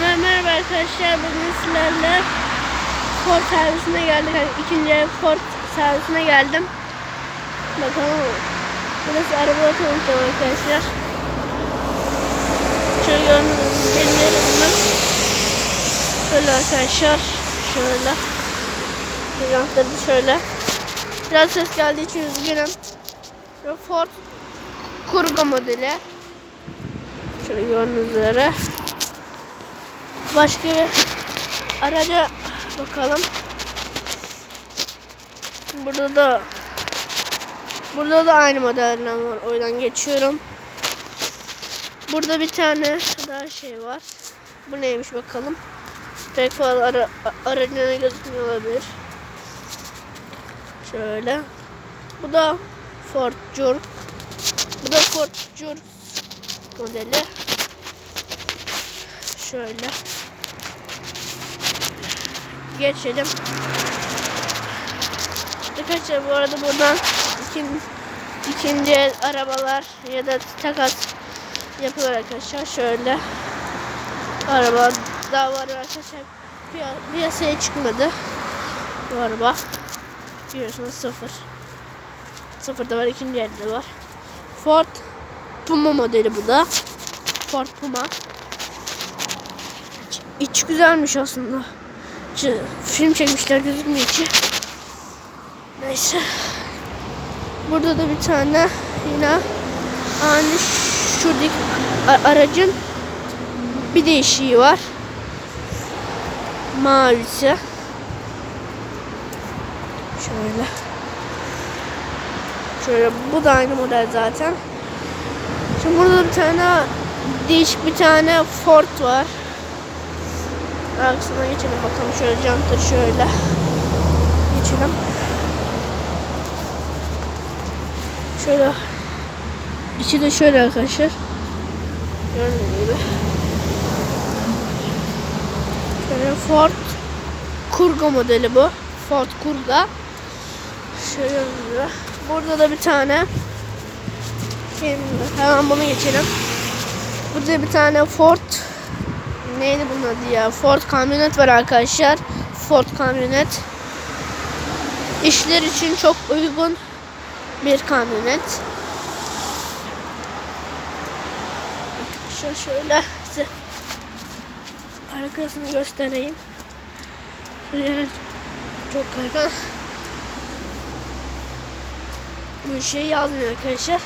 Hemen merhaba arkadaşlar. Bugün sizlerle Ford servisine geldik. İkinci Ford servisine geldim. Bakalım. Burası arabalar tanıtacağım arkadaşlar. Şöyle yerim bunlar. Şöyle arkadaşlar. Şöyle. Jantları şöyle. Biraz ses geldiği için üzgünüm. Ford Kurga modeli. Şöyle gördüğünüz üzere. Başka bir araca bakalım. Burada da burada da aynı modelden var. O yüzden geçiyorum. Burada bir tane daha şey var. Bu neymiş bakalım. Pek fazla ara, aracına gözükmüyor olabilir. Şöyle. Bu da Ford Jur. Bu da Ford Jur modeli. Şöyle. Geçelim. Arkadaşlar bu arada buradan ikin, ikinci el arabalar ya da takas yapılır arkadaşlar. Şöyle. Araba daha var arkadaşlar. Piya, piyasaya çıkmadı. Bu araba. Biliyorsunuz sıfır. Sıfır da var. ikinci elde var. Ford Puma modeli bu da. Ford Puma. İç, iç güzelmiş aslında. Film çekmişler gözükmüyor içi. Neyse. Burada da bir tane yine aynı şuradaki aracın bir değişiği var. Mavisi. Şöyle. Şöyle bu da aynı model zaten. Şimdi burada bir tane değişik bir tane Ford var. Arkasına geçelim bakalım şöyle jantları şöyle geçelim. Şöyle içi de şöyle arkadaşlar. Şöyle Ford Kurga modeli bu. Ford Kurga. Şöyle gibi. Burada da bir tane Şimdi hemen bunu geçelim. Burada bir tane Ford neydi bunun adı ya? Ford kamyonet var arkadaşlar. Ford kamyonet. İşler için çok uygun bir kamyonet. Şöyle şöyle size arkasını göstereyim. Şöyle çok yakın. Bu şey yazmıyor arkadaşlar.